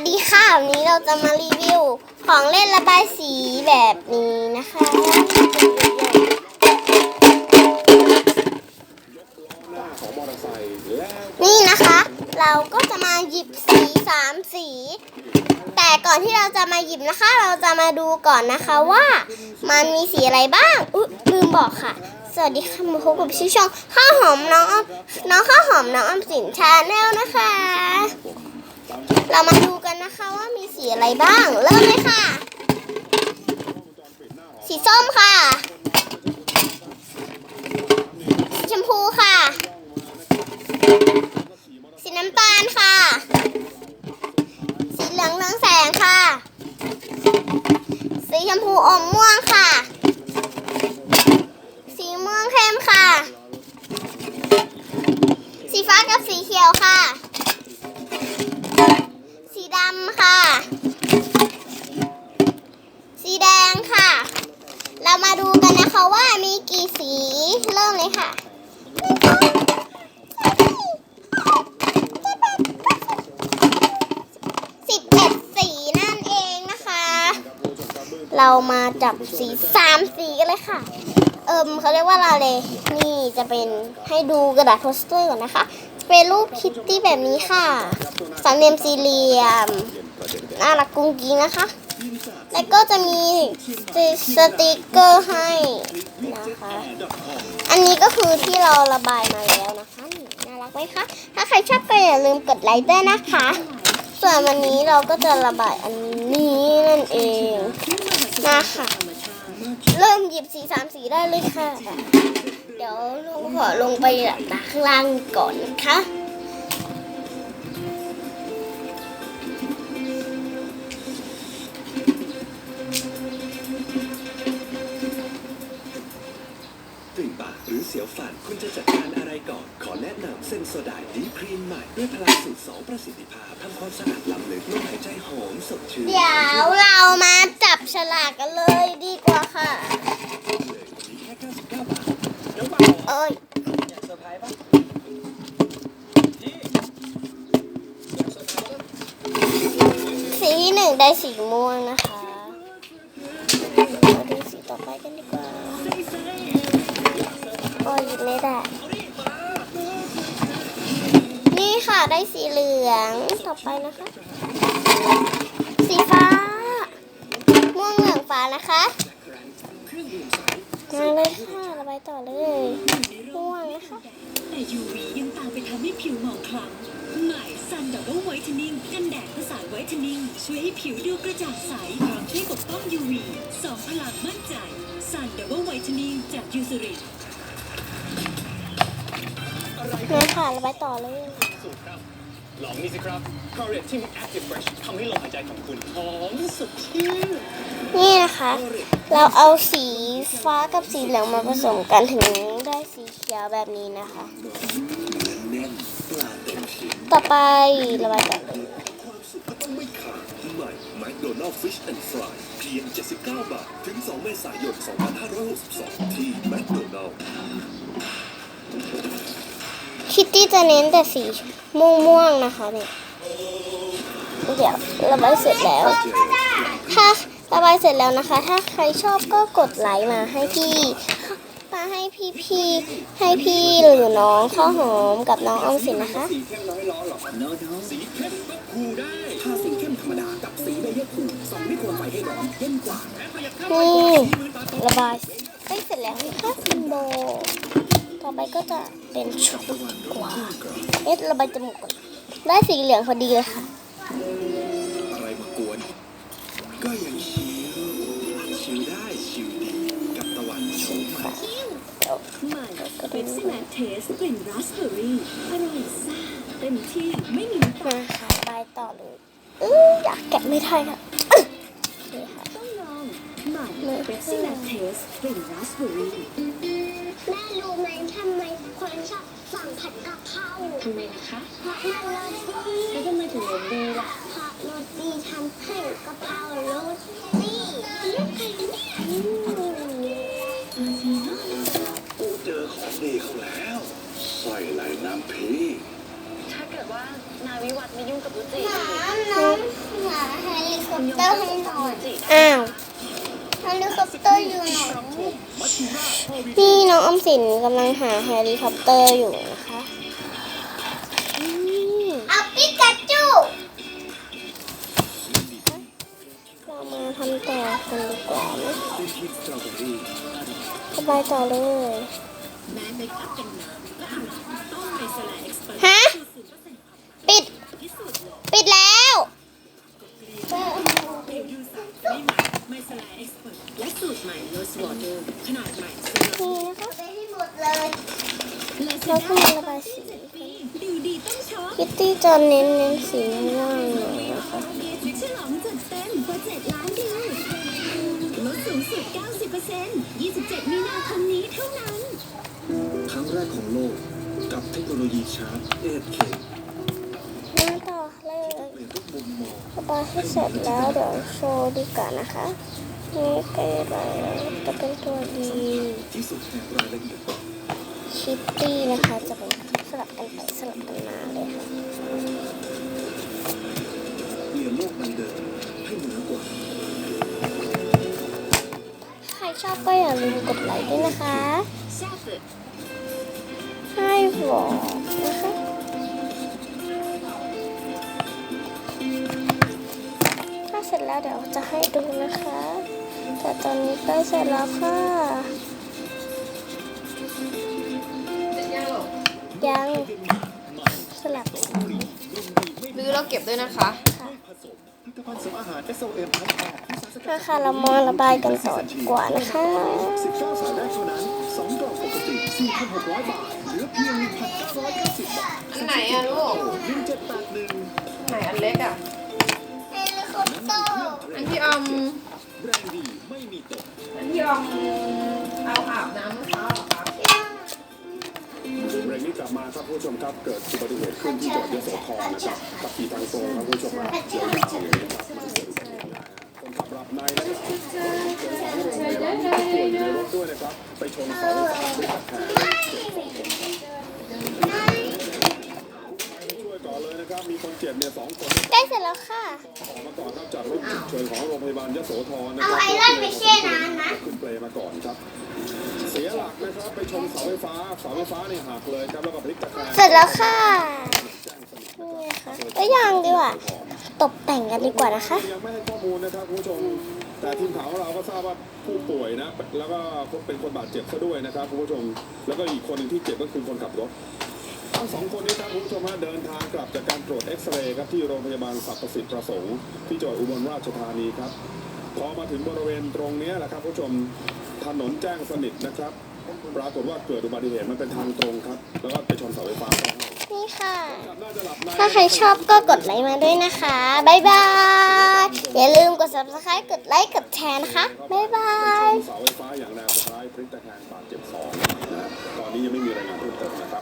สวัสดีค่ะวันนี้เราจะมารีวิวของเล่นระบายสีแบบนี้นะคะ นี่นะคะ เราก็จะมาหยิบสีสามสี แต่ก่อนที่เราจะมาหยิบนะคะ เราจะมาดูก่อนนะคะว่า มันมีสีอะไรบ้างอุ๊ยลืมบอกค่ะ สวัสดีค่ะมาพบกับชื่อช่องข้าวหอมน้องอ้อมน้องข้าวหอมน้องออมสินชาแนลนะคะ เรามาดูกันนะคะว่ามีสีอะไรบ้าง เริ่มเลยค่ะ สีส้มค่ะ สีชมพูค่ะ สีน้ำตาลค่ะ สีเหลืองเรืองแสงค่ะ สีชมพูอมม่วงค่ะ สีม่วงเข้มค่ะ สีฟ้ากับสีเขียวค่ะ ค่ะ สีแดงค่ะ เรามาดูกันนะคะว่ามีกี่สีเริ่มเลยค่ะสิบเอ็ดสีนั่นเองนะคะ เรามาจับสีสามสีกันเลยค่ะ เอิมเขาเรียกว่าลาเลย นี่จะเป็นให้ดูกระดาษโปสเตอร์ก่อนนะคะ เป็นรูปคิตตี้แบบนี้ค่ะสามเหลี่ยมสี่เหลี่ยม น่ารักกุ้งกิ้งนะคะ แล้วก็จะมีสติกเกอร์ให้นะคะ อันนี้ก็คือที่เราระบายมาแล้วนะคะ น่ารักไหมคะ ถ้าใครชอบก็อย่าลืมกดไลค์ด้วยนะคะ ส่วนวันนี้เราก็จะระบายอันนี้นั่นเองนะคะเริ่มหยิบสีสามสีได้เลยค่ะ เดี๋ยวลุงขอลงไปดักข้างล่างก่อนนะคะ ตื่นปากหรือเสียวฝันคุณจะจัดการอะไรก่อน ขอแนะนำเซนโซไดดีครีมใหม่ ด้วยพลังสูตร2ประสิทธิภาพทำความสะอาดล้ำลึกลมหายใจหอมสดชื่น เดี๋ยวเรามาจับฉลากกันเลยดีกว่าค่ะเลยวันนี้แค่99บาทเอ้ย อยากเซอร์ไพรส์ปะสีที่หนึ่งได้สีม่วงนะคะ อ้ยไม่ได้ นี่ค่ะได้สีเหลืองต่อไปนะคะ สีฟ้า ม่วงเหลืองฟ้านะคะมาเลยค่ะระบายต่อเลยม่วงนะคะแต่ UV ยังตามไปทำให้ผิวหมองคล้ำใหม่ซันดับเบิลไวท์เทนนิ่งกันแดดผสานไวท์เทนนิ่งช่วยให้ผิวดูกระจ่างใสพร้อมช่วยปกป้อง UV สองพลังมั่นใจซันดับเบิลไวท์เทนนิ่งจากยูซริ นนี่ค่ะระบายต่อเลย สูตรครับลองนี่สิครับ c o r e t ที่มี Active Fresh ทำให้ลมหายใจของคุณหอมสดชื่นนี่นะคะ เราเอาสีฟ้ากับสีเหลืองมาผสมกันถึงได้สีเขียวแบบนี้นะคะ แน่นปลาเต็มชิ้นต่อไประบายต่อเลยความสุขก็ต้องไม่ขาดใหม่แมคโดนัลด์ฟิชแอนด์ฟรายเพียง 79 บาท ถึง 2 เมษายน 2562 ที่แมคโดนัลด์ คิตตี้จะเน้นแต่สีม่วงๆนะคะเนี่ยเดี๋ยวระบายเสร็จแล้ว ถ้าระบายเสร็จแล้วนะคะ ถ้าใครชอบก็กดไลค์มาให้พี่มาให้พี่พี่ให้พี่หรือน้องข้าวหอมกับน้องออมสินนะคะสีเข้มร้อยล้อหรอเนาะสีเข้มผูได้ถ้าสีเข้มธรรมดากับสีใบเล็กผูสองไม่ควรไฟให้ร้อนเย็นกว่าแม้ประหยัดค่าไฟนี่กว่า40,000บาทต่อระบายเสร็จแล้วนะคะซิมโบ ต่อไปก็จะเป็นชุดกว่าเอ๊ะระบายจมูกก่อนได้สีเหลืองพอดีเลยค่ะอะไรมากวนก็ยังชิลชิลได้ชิลดีกับตะวันชมใหม่เดี๋ยวใหม่เบปซี่แมกเทสกลิ่นราสเบอร์รี่อร่อยซ่าเต็มที่ไม่มีน้ำตาลมาค่ะระบายต่อเลยอื้ออยากแกะไม่ได้ค่ะ เบปซี่แมกเทสกลิ่นราสเบอร์รี่แม่รู้ไหมทำไมคนชอบสั่งผัดกะเพราทำไมนะคะ เพราะมันรสดีแล้วทำไมถึงรสดีล่ะ เพราะรสดีทำให้กะเพรารสดีอืมโอ้เจอของดีเขาแล้วสร้อยไหลน้ำพีถ้าเกิดว่านาวิวัฒน์ไม่ยุ่งกับรุจิน้องปเตอร์ให้หน่อยอ้าว ฮลิคอปเตอร์อยู่ไหนนี่น้องออมสินกำลังหาเฮลิคอปเตอร์อยู่นะคะอืมเอาปิกาจูเรามาทำต่อกันดีกว่าไหมเป็นทีมสตรอเบอรี่สบายต่อเลยแม้ไม่พักกันน้ำก็อร่อยต้องในสลายเอ็กซ์เพรสฮะสูตรเปอร์เซ็นต์ความปิดพิสูจน์เลยปิดแล้ว ผิวดูใสไม่มันไม่สลายเอ็กซ์เพรสและสูตร ใหม่โรสวอเตอร์ขนาดใหม่สำหรับนี่นะคะไปให้หมดเลยเราขึ้นมาระบายสีดูดีต้องช็อปคิตตี้จะเน้นเน้นสีม่วงหน่อยนะคะฉลองจัดเต็มกว่า7ล้านดิวลดสูงสุด 90% 27 มีนาคมนี้เท่านั้น ครั้งแรกของโลกกับเทคโนโลยีชาร์จ 8K มาต่อเลยเปลี่ยนทุกมุมมองระบายให้เสร็จแล้วเดี๋ยวโชว์ดีกว่านะคะ นี่ใกล้แล้วจะเป็นตัวดีที่สุดแห่งรายละเอียดคิตตี้นะคะจะเป็นสลับกันไปสลับกันมาเลยค่ะเปลี่ยนโลกใบเดิมให้เหนือกว่าใครชอบก็อย่าลืมกดไลค์ด้วยนะคะให้บอกนะคะถ้าเสร็จแล้วเดี๋ยวจะให้ดูนะคะ แต่ตอนนี้ใกล้เสร็จแล้วค่ะยังสลับสีซื้อแล้วเก็บด้วยนะคะค่ะผลิตภัณฑ์เสริมอาหาร SOM ทั้งแปดที่สารสกัดมาค่ะเรามาระบายกันต่อดีกว่านะคะ19สายแรกเท่านั้น2กล่องปกติ4,600 บาท เหลือเพียง1,990บาทอันไหนอะลูก1781ไหนอันเล็กอะเฮลิคอปเตอร์อันที่ออม แรงดีไม่มีตกอันที่ออมเอาอาบน้ำเมื่อเช้าเหรอครับเบรกนี้กลับมาครับผู้ชมครับเกิดอุบัติเหตุขึ้นที่จังหวัดยโสธรนะครับขับขี่ทางตรงครับผู้ชมครับเดี๋ยวยาวเลยนะครับไม่ได้เกิดอุบัติเหตุนะคนขับหลับในแล้วก็ถูกรถโรงพยาบาลมีผู้ป่วยอยู่ในรถด้วยนะครับ ไปชนเสาไฟฟ้าด้วยตะแคงช่วยก่อน เลยนะครับมีคนเจ็บเนี่ยสองคนใกล้เสร็จแล้วค่ะ ออกมาก่อนครับจากรถฉุกเฉินของโรงพยาบาลยโสธรนะคเอารับไอรอนไปแช่น้ำนะขึ้นเปลมาก่อนครับ เสียหลักนะครับไปชนเสาไฟฟ้าเสาไฟฟ้าเนี่ยหักเลยครับแล้วก็พลิกตะแคงเสร็จแล้วค่ะนี่นะคะเอ้ยยังดีกว่า ตกแต่งกันดีกว่านะคะ ยังไม่ให้ข้อมูลนะครับคุณผู้ชมแต่ทีมข่าวของเราก็ทราบว่าผู้ป่วยนะ แล้วก็เป็นคนบาดเจ็บซะด้วยนะครับคุณผู้ชมแล้วก็อีกคนหนึ่งที่เจ็บก็คือคนขับรถ ทั้งสองคนนี้ครับคุณผู้ชมฮะเดินทางกลับจากการตรวจเอ็กซเรย์ครับที่โรงพยาบาลสรรพสิทธิ์ประสงค์ที่จังหวัดอุบลราชธานีครับ พอมาถึงบริเวณตรงเนี้ยแหละครับคุณผู้ชมถนนแจ้งสนิทนะครับ ปรากฏว่าเกิดอุบัติเหตุมันเป็นทางตรงครับ แล้วก็ไปชนเสาไฟฟ้าเข้านี่ค่ะน่าจะหลับในถ้าใครชอบก็กดไลค์มาด้วยนะคะบ๊ายบาย อย่าลืมกด subscribe กดไลค์กดแชร์นะคะบ๊ายบายเสาไฟฟ้าอย่างแรงสุดท้ายพลิกตะแคงบาดเจ็บสองนะฮะตอนนี้ยังไม่มีรายงานเพิ่มเติมนะครับ